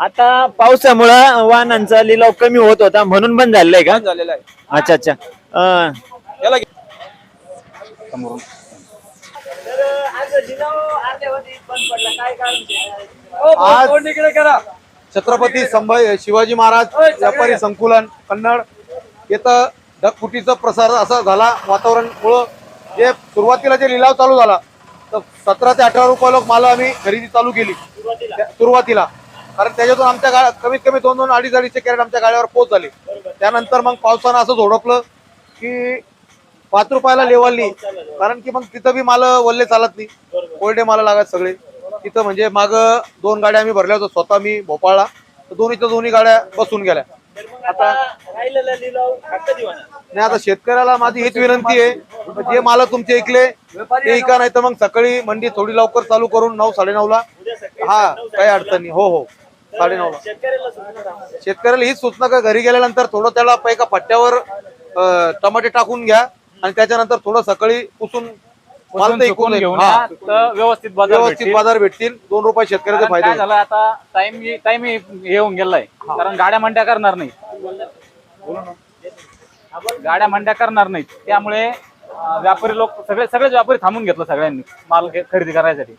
आता पावसामुळं वाहनांचा लिलाव कमी होत होता म्हणून बंद झालेला आहे का? झालेला आहे. अच्छा अच्छा. अं, याला घे. आज छत्रपती संभाजी शिवाजी महाराज व्यापारी संकुलन कन्नड इथं ढगफुटीचा प्रसार असा झाला वातावरणमुळं जे सुरुवातीला जे लिलाव चालू झाला तर सतरा ते अठरा रुपये लोक माल आम्ही खरेदी चालू केली. त्या- सुरुवातीला. कारण त्याच्यातून आमच्या गाड्या कमीत कमी दोन दोन अडीच अडीचशे कॅरेट आमच्या गाड्यावर पोच झाले. त्यानंतर मग पावसानं असं झोडपलं की पाच रुपयाला लेवाली कारण की मग तिथं बी माल वल्ले चालत नाही. कोरडे माल लागत सगळे. तिथं म्हणजे माग दोन गाड्या आम्ही भरल्या होत्या. स्वतः मी भोपाळला. तर दोन्हीच्या दोन्ही गाड्या बसून गेल्या. आता नाही आता शेतकऱ्याला माझी हीच विनंती आहे. जे मला तुमचे ऐकले ते ऐका नाही तर मग सकाळी मंडी थोडी लवकर चालू करून नऊ साडेनऊ ला हा काही अडचण नाही. हो हो. साडेनऊ ला शेतकऱ्याला हीच सूचना का घरी गेल्यानंतर थोडं त्याला एका पट्ट्यावर टमाटे टाकून घ्या आणि त्याच्यानंतर थोडं सकाळी पुसून घेऊन हा. तर व्यवस्थित बाजार व्यवस्थित भेटतील. बाजार भेटतील. दोन रुपये शेतकऱ्याचे कारण फायदे. काय. झालं आता टाइम टाइम येऊन गेलाय. कारण गाड्या मंड्या करणार नाही गाड्या मंड्या करणार नाहीत. त्यामुळे अं, व्यापारी लोक सगळे सगळेच व्यापारी थांबून घेतलं सगळ्यांनी माल घे- खरेदी करायसाठी.